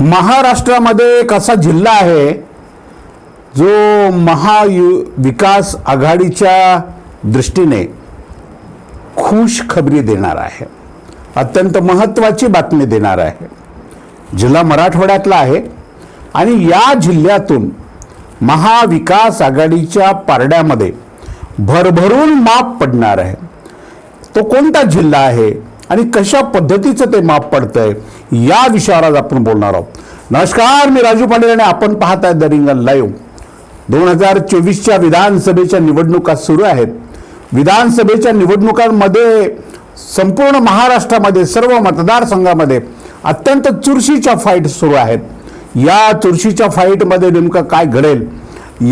महाराष्ट्रामध्ये एक असा जिल्हा आहे जो महायु विकास आघाडीच्या दृष्टीने खुश खबरी देणार आहे. अत्यंत महत्त्वाची बातमी देणार आहे. जिल्हा मराठवाड्यातला आहे आणि या जिल्ह्यातून महाविकास आघाडीच्या पारड्यामध्ये भरभरून माप पडणार आहे. तो कोणता जिल्हा आहे? आणि कशा पद्धतीचं ते माप पडतंय या विषयावर आज आपण बोलणार आहोत. नमस्कार मी राजू पाटील आणि आपण पाहत द रिंगण लाईव्ह. दोन हजार चोवीसच्या विधानसभेच्या निवडणुका सुरू आहेत. विधानसभेच्या निवडणुकांमध्ये संपूर्ण महाराष्ट्रामध्ये सर्व मतदारसंघामध्ये अत्यंत चुरशीच्या फाईट सुरू आहेत. या चुरशीच्या फाईटमध्ये नेमकं काय घडेल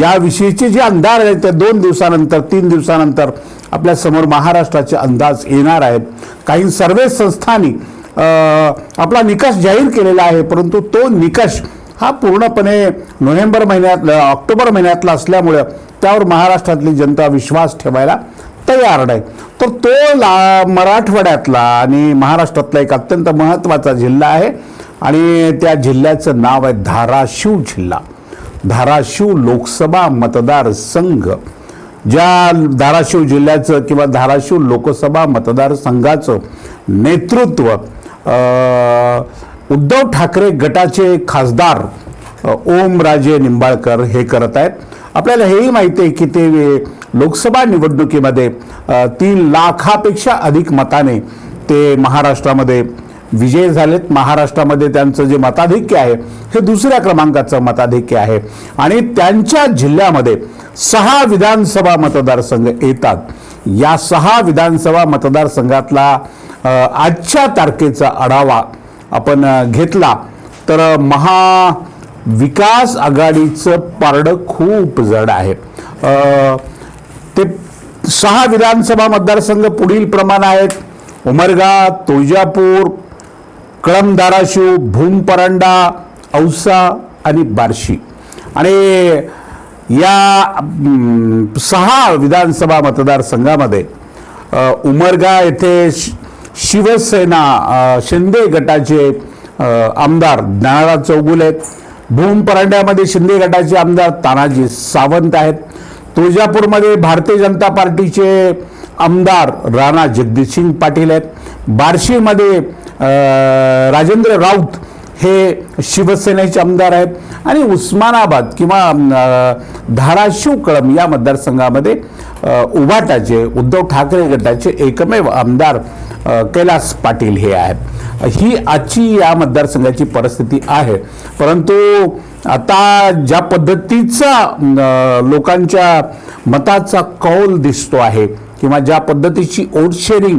याविषयीचे जे अंदाज आहेत ते दोन दिवसानंतर तीन दिवसानंतर आपल्यासमोर महाराष्ट्राचे अंदाज येणार आहेत. काही सर्वे संस्थांनी आपला निकष जाहीर केलेला आहे परंतु तो निकष हा पूर्णपणे नोव्हेंबर महिन्यात ऑक्टोबर महिन्यातला असल्यामुळं त्यावर महाराष्ट्रातली जनता विश्वास ठेवायला तयार नाही. तर तो ला मराठवाड्यातला आणि महाराष्ट्रातला एक अत्यंत महत्त्वाचा जिल्हा आहे आणि त्या जिल्ह्याचं नाव आहे धाराशिव जिल्हा. धाराशिव लोकसभा मतदारसंघ. ज्या धाराशिव जिल्ह्याचं किंवा धाराशिव लोकसभा मतदारसंघाचं नेतृत्व उद्धव ठाकरे गटाचे खासदार ओमराजे निंबाळकर हे करत आहेत. आपल्याला हेही माहिती आहे की ते लोकसभा निवडणुकीमध्ये तीन लाखापेक्षा अधिक मताने ते महाराष्ट्रामध्ये विजय झालेत. महाराष्ट्रामध्ये त्यांचं जे मताधिक्य आहे हे दुसऱ्या क्रमांकाचं मताधिक्य आहे. आणि त्यांच्या जिल्ह्यामध्ये सहा विधानसभा मतदारसंघ येतात. या सहा विधानसभा मतदारसंघातला आजच्या तारखेचा आढावा आपण घेतला. तर महा महाविकास आघाडीचं पारडं खूप जड आहे. ते सहा विधानसभा मतदारसंघ पुढील प्रमाण आहेत. उमरगा तुळजापूर कळम धाराशिव भूमपरांडा औसा आणि बार्शी. आणि या सहा विधानसभा मतदारसंघामध्ये उमरगा येथे शिवसेना शिंदे गटाचे आमदार ज्ञानराज चौगुल आहेत. भूम परांड्यामध्ये शिंदे गटाचे आमदार तानाजी सावंत आहेत. तुळजापूरमध्ये भारतीय जनता पार्टीचे आमदार राणा जगदीशसिंग पाटील आहेत. बार्शीमध्ये राजेंद्र राऊत हे शिवसेनेचे आमदार आहेत. आणि उस्मानाबाद किंवा धाराशिव कळम या मतदारसंघामध्ये उभाटाचे उद्धव ठाकरे गटाचे एकमेव आमदार कैलास पाटील हे आहेत. ही आजची या मतदारसंघाची परिस्थिती आहे. परंतु आता ज्या पद्धतीचा लोकांच्या मताचा कौल दिसतो आहे किंवा ज्या पद्धतीची ओट शेअरिंग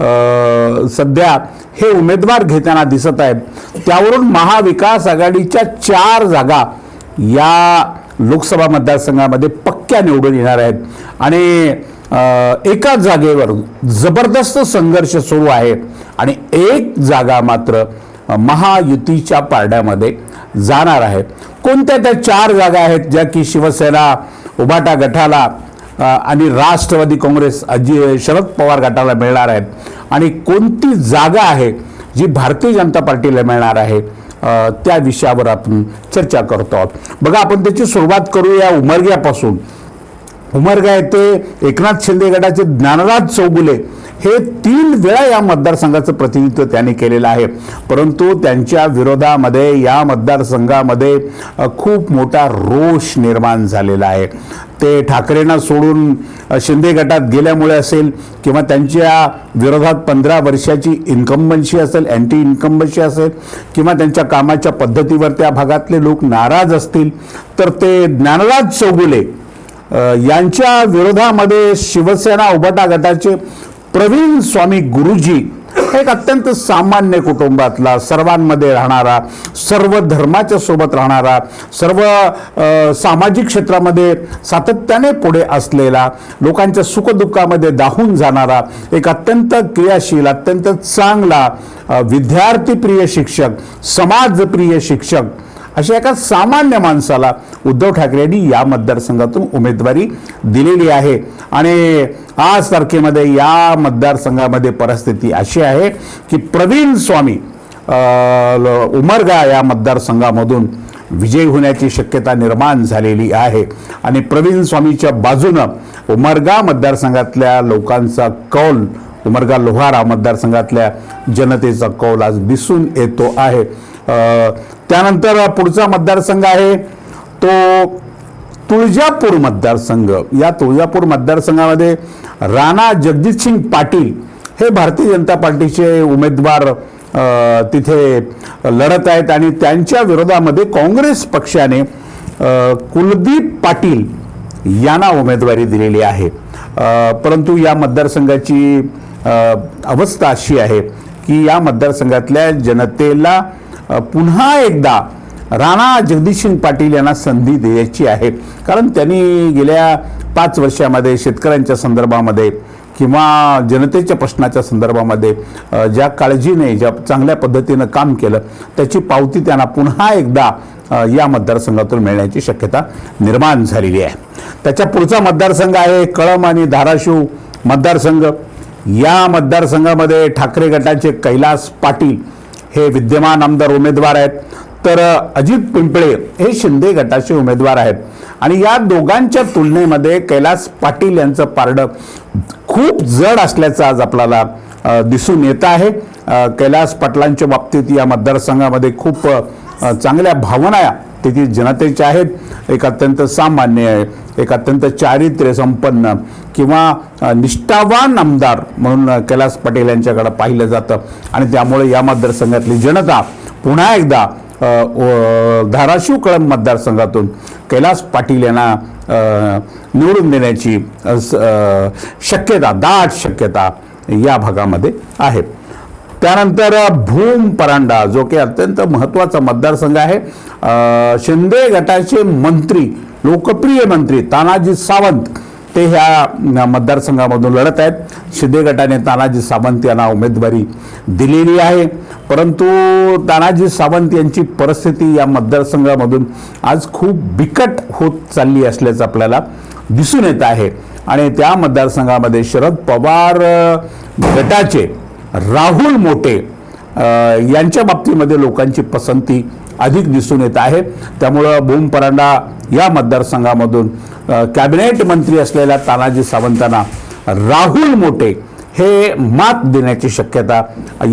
सध्या हे उमेदवार घेताना दिसत आहेत. त्यावरून महाविकास आघाडीच्या चार जागा या लोकसभा मतदारसंघामध्ये पक्क्या निवडून येणार आहेत. आणि एकाच एका जागेवर जबरदस्त संघर्ष सुरू आहे. आणि एक जागा मात्र महायुतीच्या पारड्यामध्ये जाणार आहे. कोणत्या त्या चार जागा आहेत ज्या की शिवसेना उभाटा गटाला आणि राष्ट्रवादी काँग्रेस जी शरद पवार गटाला मिळणार आहेत. आणि कोणती जागा आहे जी भारतीय जनता पार्टीला मिळणार आहे त्या विषयावर आपण चर्चा करतो आहोत. बघा आपण त्याची सुरुवात करूया उमरग्यापासून. उमरगा येथे एकनाथ शिंदे गटाचे ज्ञानराज चौगुले हे तीन वेळा या मतदारसंघाचं प्रतिनिधित्व त्यांनी केलेलं आहे. परंतु त्यांच्या विरोधामध्ये या मतदारसंघामध्ये खूप मोठा रोष निर्माण झालेला आहे. ते ठाकरेंना सोडून शिंदे गटात गेल्यामुळे असेल किंवा त्यांच्या विरोधात पंधरा वर्षाची इन्कम्बन्सी असेल अँटी इन्कम्बन्सी असेल किंवा त्यांच्या कामाच्या पद्धतीवर त्या भागातले लोक नाराज असतील तर ते ज्ञानराज चौगुले यांच्या विरोधामध्ये शिवसेना उभाटा गटाचे प्रवीण स्वामी गुरुजी एक अत्यंत सामान्य कुटुंबातला सर्वांमध्ये राहणारा सर्व धर्माच्या सोबत राहणारा सर्व सामाजिक क्षेत्रामध्ये सातत्याने पुढे असलेला लोकांच्या सुखदुःखामध्ये दाहून जाणारा एक अत्यंत क्रियाशील अत्यंत चांगला विद्यार्थीप्रिय शिक्षक समाजप्रिय शिक्षक अशा एका सामान्य माणसाला उद्धव ठाकरेंनी या मतदारसंघातून उमेदवारी दिलेली आहे. आणि आज तारखेमध्ये या मतदारसंघामध्ये परिस्थिती अशी आहे की प्रवीण स्वामी ल- उमरगा या मतदारसंघामधून विजयी होण्याची शक्यता निर्माण झालेली आहे. आणि प्रवीण स्वामीच्या बाजूनं उमरगा मतदारसंघातल्या लोकांचा कौल उमरगा लोहारा मतदारसंघातल्या जनतेचा कौल आज दिसून येतो आहे. त्यानंतर पुढचा मतदारसंघ आहे तो तुळजापूर मतदारसंघ. या तुळजापूर मतदारसंघामध्ये राणा जगजितसिंग पाटील हे भारतीय जनता पार्टीचे उमेदवार तिथे लढत आहेत आणि त्यांच्या विरोधामध्ये काँग्रेस पक्षाने कुलदीप पाटील यांना उमेदवारी दिलेली आहे. परंतु या मतदारसंघाची अवस्था अशी आहे की या मतदारसंघातल्या जनतेला पुन्हा एकदा राणा जगदीशसिंग पाटील यांना संधी द्यायची आहे. कारण त्यांनी गेल्या पाच वर्षामध्ये शेतकऱ्यांच्या संदर्भामध्ये किंवा जनतेच्या प्रश्नाच्या संदर्भामध्ये ज्या काळजीने ज्या चांगल्या पद्धतीनं काम केलं त्याची पावती त्यांना पुन्हा एकदा या मतदारसंघातून मिळण्याची शक्यता निर्माण झालेली आहे. त्याच्या पुढचा मतदारसंघ आहे कळम आणि धाराशिव मतदारसंघ. या मतदारसंघामध्ये ठाकरे गटाचे कैलास पाटील हे विद्यमान आमदार उमेदवार आहेत. तर अजित पिंपळे हे शिंदे गटाचे उमेदवार आहेत. आणि या दोघांच्या तुलनेमध्ये कैलास पाटील यांचं पारडं खूप जड असल्याचं आज आपल्याला दिसून येत आहे. कैलास पाटलांच्या बाबतीत या मतदारसंघामध्ये खूप चांगल्या भावना तेथील जनतेच्या आहेत. एक अत्यंत सामान्य एक अत्यंत चारित्र्य संपन्न किंवा निष्ठावान आमदार म्हणून कैलास पाटील यांच्याकडे पाहिलं जातं. आणि त्यामुळे या मतदारसंघातली जनता पुन्हा एकदा व- धाराशिव कळंब मतदारसंघातून कैलास पाटील यांना निवडून देण्याची स- शक्यता दाट शक्यता या भागामध्ये आहे. त्यानंतर भूम परांडा जो की अत्यंत महत्त्वाचा मतदारसंघ आहे. शिंदे गटाचे मंत्री लोकप्रिय मंत्री तानाजी सावंत ते ह्या मतदारसंघामधून लढत आहेत. शिंदे गटाने तानाजी सावंत यांना उमेदवारी दिलेली आहे. परंतु तानाजी सावंत यांची परिस्थिती या मतदारसंघामधून आज खूप बिकट होत चालली असल्याचं आपल्याला दिसून येत आहे. आणि त्या मतदारसंघामध्ये शरद पवार गटाचे राहुल मोटे यांच्या बाबतीमध्ये लोकांची पसंती अधिक दिसून येत आहे. त्यामुळं भूम परांडा या मतदारसंघामधून कॅबिनेट मंत्री असलेल्या तानाजी सावंतांना राहुल मोटे हे मात देण्याची शक्यता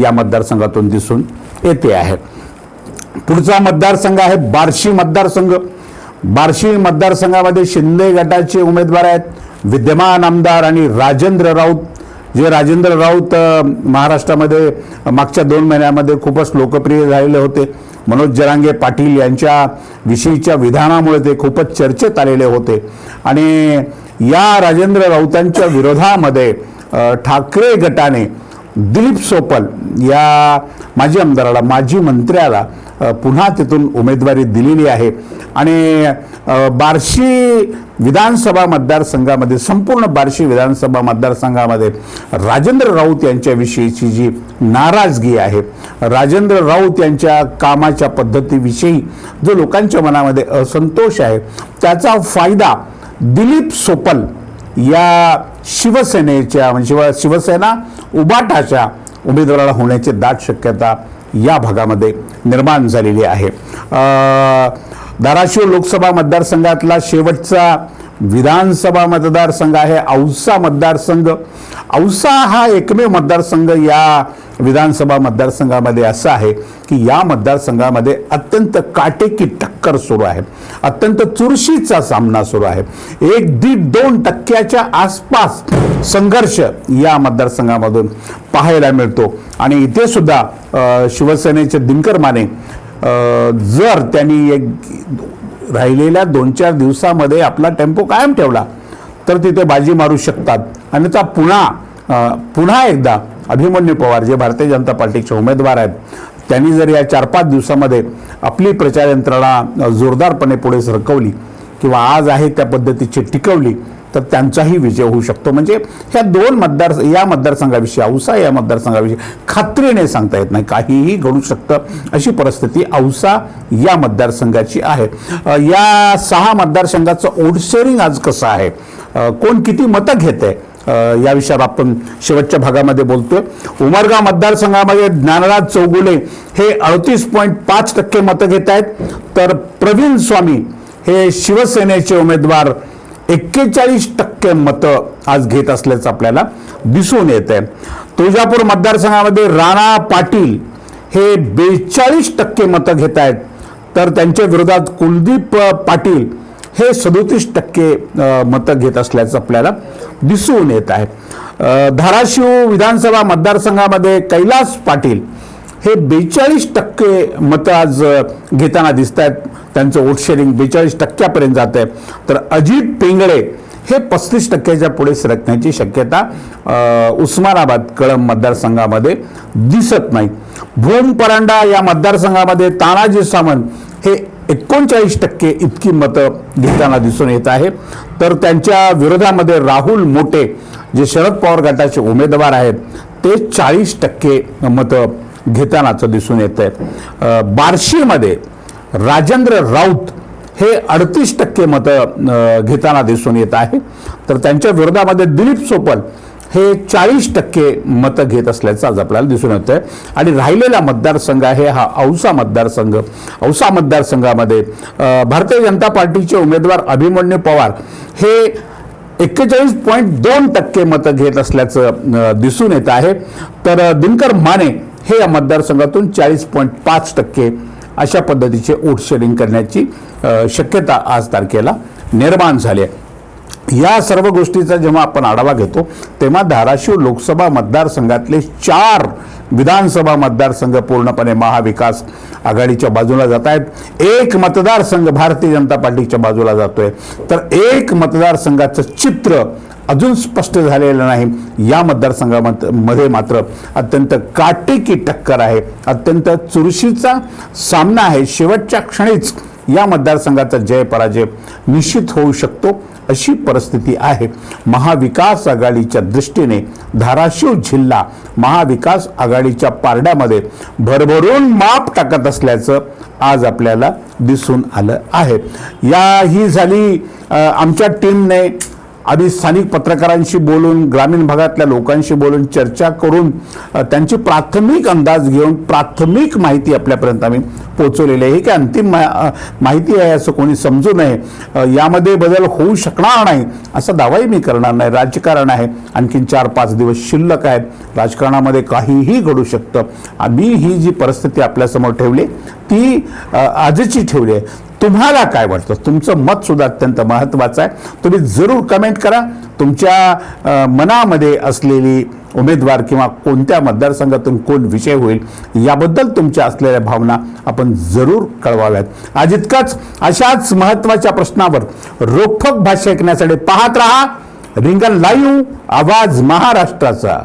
या मतदारसंघातून दिसून येते आहे. पुढचा मतदारसंघ आहे बार्शी मतदारसंघ. बार्शी मतदारसंघामध्ये शिंदे गटाचे उमेदवार आहेत विद्यमान आमदार आणि राजेंद्र राऊत. जे राजेंद्र राऊत महाराष्ट्रामध्ये मागच्या दोन महिन्यामध्ये खूपच लोकप्रिय झालेले होते. मनोज जरांगे पाटील यांच्या विषयीच्या विधानामुळे ते खूपच चर्चेत आलेले होते. आणि या राजेंद्र राऊतांच्या विरोधामध्ये ठाकरे गटाने दिलीप सोपल या माजी आमदाराला माजी मंत्र्याला पुन्हा तिथून उमेदवारी दिलेली आहे. आणि बार्शी विधानसभा मतदारसंघामध्ये संपूर्ण बार्शी विधानसभा मतदारसंघामध्ये राजेंद्र राऊत यांच्याविषयीची जी नाराजगी आहे राजेंद्र राऊत यांच्या कामाच्या पद्धतीविषयी जो लोकांच्या मनामध्ये असंतोष आहे त्याचा फायदा दिलीप सोपल या शिवसेनेच्या म्हणजे शिवसेना उबाटाच्या उमेदवाराला होण्याची दाट शक्यता या भागामध्ये निर्माण झालेली आहे. धाराशिव लोकसभा मतदारसंघातला शेवटचा विधानसभा मतदारसंघ आहे औसा मतदारसंघ. औसा हा एकमेव मतदारसंघ या विधानसभा मतदारसंघामध्ये असा आहे की या मतदारसंघामध्ये अत्यंत काटेकी टक्कर सुरू आहे. अत्यंत चुरशीचा सामना सुरू आहे. एक दीड दोन टक्क्याच्या आसपास संघर्ष या मतदारसंघामधून पाहायला मिळतो. आणि इथे सुद्धा शिवसेनेचे दिनकर माने जर त्यांनी एक राहिलेल्या दोन चार दिवसामध्ये आपला टेम्पो कायम ठेवला तर तिथे बाजी मारू शकतात. आणि त्या पुन्हा पुन्हा एकदा अभिमन्यू पवार जे भारतीय जनता पार्टीचे उमेदवार आहेत त्यांनी जर या चार पाच दिवसामध्ये आपली प्रचार यंत्रणा जोरदारपणे पुढे सरकवली किंवा आज आहे त्या पद्धतीची टिकवली तर त्यांचाही विजय होऊ शकतो. म्हणजे ह्या दोन मतदार या मतदारसंघाविषयी औसा या मतदारसंघाविषयी खात्रीने सांगता येत नाही. काहीही घडू शकतं अशी परिस्थिती औसा या मतदारसंघाची आहे. या सहा मतदारसंघाचं ओट शेअरिंग आज कसं आहे? कोण किती मतं घेत आहे या विषयावर आपण शेवटच्या भागामध्ये बोलतोय. उमरगाव मतदारसंघामध्ये ज्ञानराज चौगुले हे अडतीस पॉईंट पाच टक्के मतं घेत आहेत तर प्रवीण स्वामी हे शिवसेनेचे उमेदवार एक्केचाळीस टक्के मतं आज घेत असल्याचं आपल्याला दिसून येत आहे तुळजापूर मतदारसंघामध्ये राणा पाटील हे बेचाळीस टक्के मतं घेत आहेत. तर त्यांच्या विरोधात कुलदीप पाटील हे सदोतीस टक्के मतं घेत असल्याचं आपल्याला दिसून येत आहे. धाराशिव विधानसभा मतदारसंघामध्ये कैलास पाटील हे बेचाळीस टक्के मतं आज घेताना दिसत आहेत त्यांचं वोट शेअरिंग बेचाळीस टक्क्यापर्यंत जात आहे तर अजित पेंगळे हे पस्तीस टक्क्याच्या पुढे सरकण्याची शक्यता उस्मानाबाद कळंब मतदारसंघामध्ये दिसत नाही. भूम परांडा या मतदारसंघामध्ये तानाजी सावंत हे एकोणचाळीस टक्के इतकी मतं घेताना दिसून येत आहे. तर त्यांच्या विरोधामध्ये राहुल मोटे जे शरद पवार गटाचे उमेदवार आहेत ते चाळीस टक्के मतं घेतानाचं दिसून येत आहे. बार्शीमध्ये राजेंद्र राऊत हे अडतीस टक्के मतं घेताना दिसून येत आहे. तर त्यांच्या विरोधामध्ये दिलीप सोपल हे चाळीस टक्के मतं घेत असल्याचं आज आपल्याला दिसून येतं आहे. आणि राहिलेला मतदारसंघ आहे हा औसा मतदारसंघ. औसा मतदारसंघामध्ये भारतीय जनता पार्टीचे उमेदवार अभिमन्यू पवार हे एक्केचाळीस पॉईंट दोन टक्के मतं घेत असल्याचं दिसून येत आहे. तर दिनकर माने हे या मतदारसंघातून चाळीस पॉईंट पाच टक्के अशा पद्धतीचे वोट शेअरिंग करण्याची शक्यता आज तारखेला निर्माण झाली आहे. या सर्व गोष्टीचा जेव्हा आपण आढावा घेतो तेव्हा धाराशिव लोकसभा मतदारसंघातले चार विधानसभा मतदारसंघ पूर्णपणे महाविकास आघाडीच्या बाजूला जात आहेत. एक मतदारसंघ भारतीय जनता पार्टीच्या बाजूला जातोय. तर एक मतदारसंघाचं चित्र अजून स्पष्ट झालेलं नाही. या मतदारसंघामध्ये मध्ये मात्र अत्यंत काटेकी टक्कर आहे. अत्यंत चुरशीचा सामना आहे. शेवटच्या क्षणीच या मतदारसंघाचा जय पराजय निश्चित होऊ शकतो अशी परिस्थिती आहे. महाविकास आघाडीच्या दृष्टीने धाराशिव जिल्हा महाविकास आघाडीच्या पारड्यामध्ये भरभरून माप टाकत असल्याचं आज आपल्याला दिसून आलं आहे. या ही झाली आमच्या टीमने आधी स्थानिक पत्रकारांशी बोलून ग्रामीण भागातल्या लोकांशी बोलून चर्चा करून त्यांची प्राथमिक अंदाज घेऊन प्राथमिक माहिती आपल्यापर्यंत आम्ही पोचवलेली आहे. ही काय अंतिम मा- माहिती आहे असं कोणी समजू नये. यामध्ये बदल होऊ शकणार नाही असा दावाही मी करणार नाही. राजकारण आहे. आणखीन चार पाच दिवस शिल्लक आहेत. राजकारणामध्ये काहीही घडू शकतं. आम्ही ही जी परिस्थिती आपल्यासमोर ठेवली ती आजची ठेवली आहे. तुम्हाला काय वाटतं? तुमचं मत सुद्धा अत्यंत महत्त्वाचं आहे. तुम्ही जरूर कमेंट करा. तुमच्या मनामध्ये असलेली उमेदवार किंवा कोणत्या मतदारसंघातून कोण विषय होईल याबद्दल तुमच्या असलेल्या भावना आपण जरूर कळवाव्यात. आज इतकंच. अशाच महत्त्वाच्या प्रश्नावर रोखोक भाष्य ऐकण्यासाठी पाहत रहा. रिंगण लाईव्ह आवाज महाराष्ट्राचा.